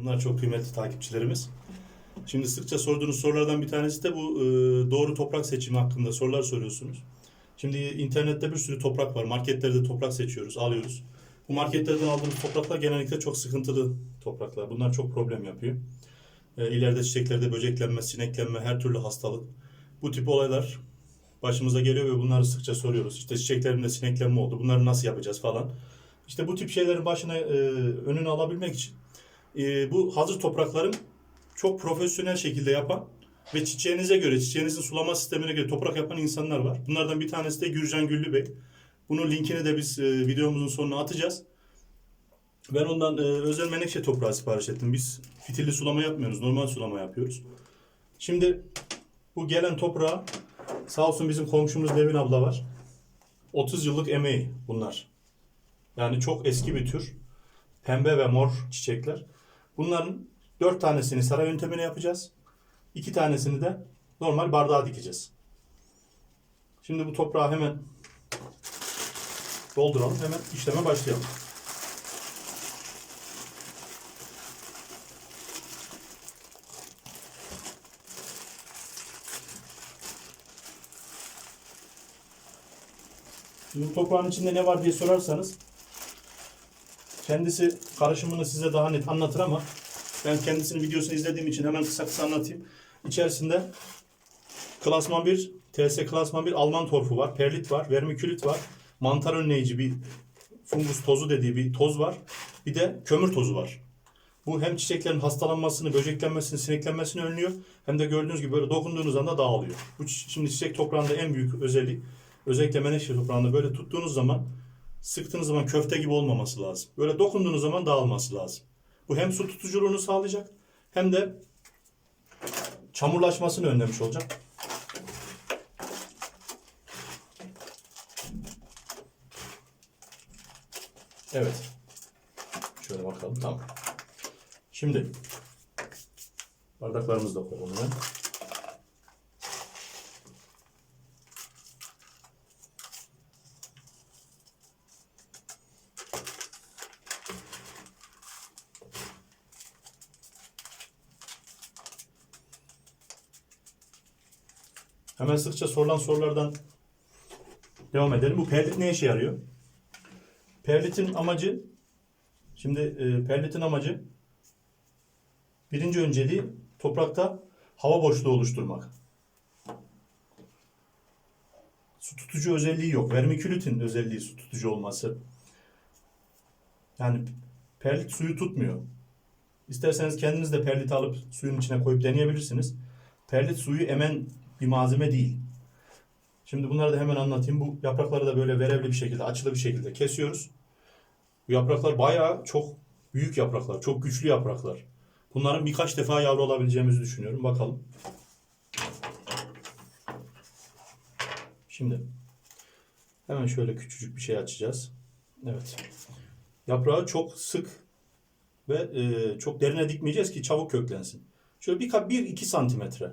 Bunlar çok kıymetli takipçilerimiz. Şimdi sıkça sorduğunuz sorulardan bir tanesi de bu e, doğru toprak seçimi hakkında sorular soruyorsunuz. Şimdi internette bir sürü toprak var. Marketlerde toprak seçiyoruz, alıyoruz. Bu marketlerden aldığımız topraklar genellikle çok sıkıntılı topraklar. Bunlar çok problem yapıyor. E, ileride çiçeklerde böceklenme, sineklenme, her türlü hastalık. Bu tip olaylar başımıza geliyor ve bunları sıkça soruyoruz. İşte çiçeklerimde sineklenme oldu. Bunları nasıl yapacağız falan. İşte bu tip şeylerin başına e, önünü alabilmek için e, bu hazır toprakların çok profesyonel şekilde yapan ve çiçeğinize göre, çiçeğinizin sulama sistemine göre toprak yapan insanlar var. Bunlardan bir tanesi de Gürcan Güllü Bey. Bunun linkini de biz e, videomuzun sonuna atacağız. Ben ondan e, özel menekşe toprağı sipariş ettim. Biz fitilli sulama yapmıyoruz, normal sulama yapıyoruz. Şimdi bu gelen toprağa sağ olsun bizim komşumuz Nevin abla var. 30 yıllık emeği bunlar. Yani çok eski bir tür. Pembe ve mor çiçekler. Bunların dört tanesini saray yöntemine yapacağız. İki tanesini de normal bardağa dikeceğiz. Şimdi bu toprağı hemen dolduralım. Hemen işleme başlayalım. Şimdi toprağın içinde ne var diye sorarsanız kendisi karışımını size daha net anlatır ama ben kendisinin videosunu izlediğim için hemen kısa kısa anlatayım. İçerisinde klasman 1, TS klasman 1 Alman torfu var, perlit var, vermikülit var, mantar önleyici bir fungus tozu dediği bir toz var. Bir de kömür tozu var. Bu hem çiçeklerin hastalanmasını, böceklenmesini, sineklenmesini önlüyor. Hem de gördüğünüz gibi böyle dokunduğunuz anda dağılıyor. Bu şimdi çiçek toprağında en büyük özellik özellikle menekşe toprağında böyle tuttuğunuz zaman sıktığınız zaman köfte gibi olmaması lazım. Böyle dokunduğunuz zaman dağılması lazım. Bu hem su tutuculuğunu sağlayacak hem de çamurlaşmasını önlemiş olacak. Evet. Şöyle bakalım. Tamam. Şimdi bardaklarımızı da koyalım. Hemen. Sıkça sorulan sorulardan devam edelim. Bu perlit ne işe yarıyor? Perlitin amacı şimdi e, perlitin amacı birinci önceliği toprakta hava boşluğu oluşturmak. Su tutucu özelliği yok. Vermikülitin özelliği su tutucu olması. Yani perlit suyu tutmuyor. İsterseniz kendiniz de perlit alıp suyun içine koyup deneyebilirsiniz. Perlit suyu emen bir malzeme değil. Şimdi bunları da hemen anlatayım. Bu yaprakları da böyle verevli bir şekilde, açılı bir şekilde kesiyoruz. Bu yapraklar bayağı çok büyük yapraklar, çok güçlü yapraklar. Bunların birkaç defa yavru olabileceğimizi düşünüyorum. Bakalım. Şimdi hemen şöyle küçücük bir şey açacağız. Evet. Yaprağı çok sık ve e, çok derine dikmeyeceğiz ki çabuk köklensin. Şöyle bir 1-2 santimetre.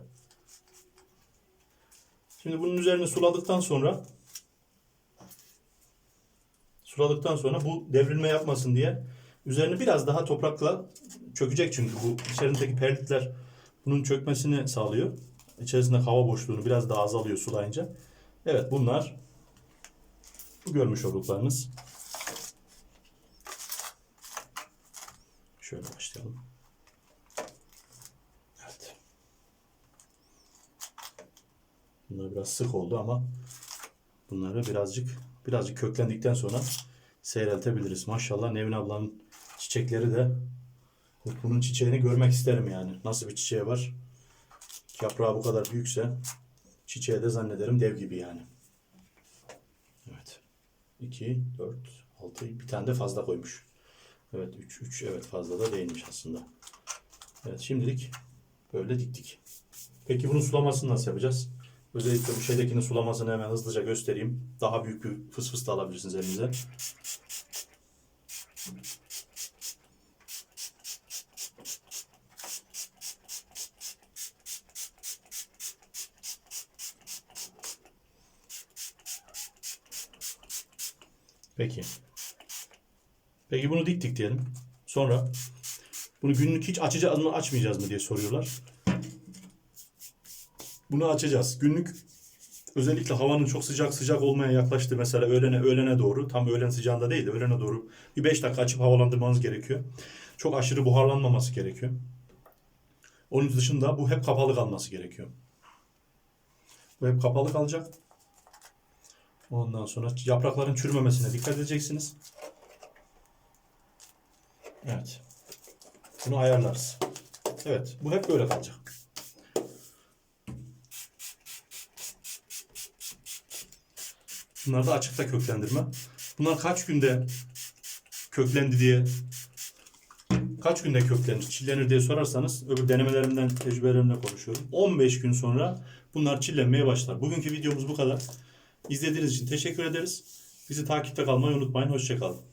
Şimdi bunun üzerine suladıktan sonra suladıktan sonra bu devrilme yapmasın diye üzerine biraz daha toprakla çökecek çünkü bu içerisindeki perlitler bunun çökmesini sağlıyor. İçerisinde hava boşluğunu biraz daha azalıyor sulayınca. Evet bunlar bu görmüş olduklarınız. Şöyle başlayalım. Evet. Bunlar biraz sık oldu ama bunları birazcık birazcık köklendikten sonra seyreltebiliriz. Maşallah Nevin ablanın çiçekleri de bunun çiçeğini görmek isterim yani. Nasıl bir çiçeği var? Yaprağı bu kadar büyükse çiçeği de zannederim dev gibi yani. Evet. 2, 4, 6, bir tane de fazla koymuş. Evet 3, 3 evet fazla da değilmiş aslında. Evet şimdilik böyle diktik. Peki bunun sulamasını nasıl yapacağız? Özellikle bu şeydekinin sulamasını hemen hızlıca göstereyim. Daha büyük bir fıs fıs da alabilirsiniz elinize. Peki. Peki bunu diktik diyelim. Sonra Bunu günlük hiç açacağız mı açmayacağız mı diye soruyorlar. Bunu açacağız. Günlük özellikle havanın çok sıcak sıcak olmaya yaklaştı mesela öğlene öğlene doğru tam öğlen sıcağında değil de öğlene doğru bir 5 dakika açıp havalandırmanız gerekiyor. Çok aşırı buharlanmaması gerekiyor. Onun dışında bu hep kapalı kalması gerekiyor. Bu hep kapalı kalacak. Ondan sonra yaprakların çürümemesine dikkat edeceksiniz. Evet. Bunu ayarlarız. Evet. Bu hep böyle kalacak. Bunlar da açıkta köklendirme. Bunlar kaç günde köklendi diye kaç günde köklenir, çillenir diye sorarsanız öbür denemelerimden, tecrübelerimden konuşuyorum. 15 gün sonra bunlar çillenmeye başlar. Bugünkü videomuz bu kadar. İzlediğiniz için teşekkür ederiz. Bizi takipte kalmayı unutmayın. Hoşçakalın.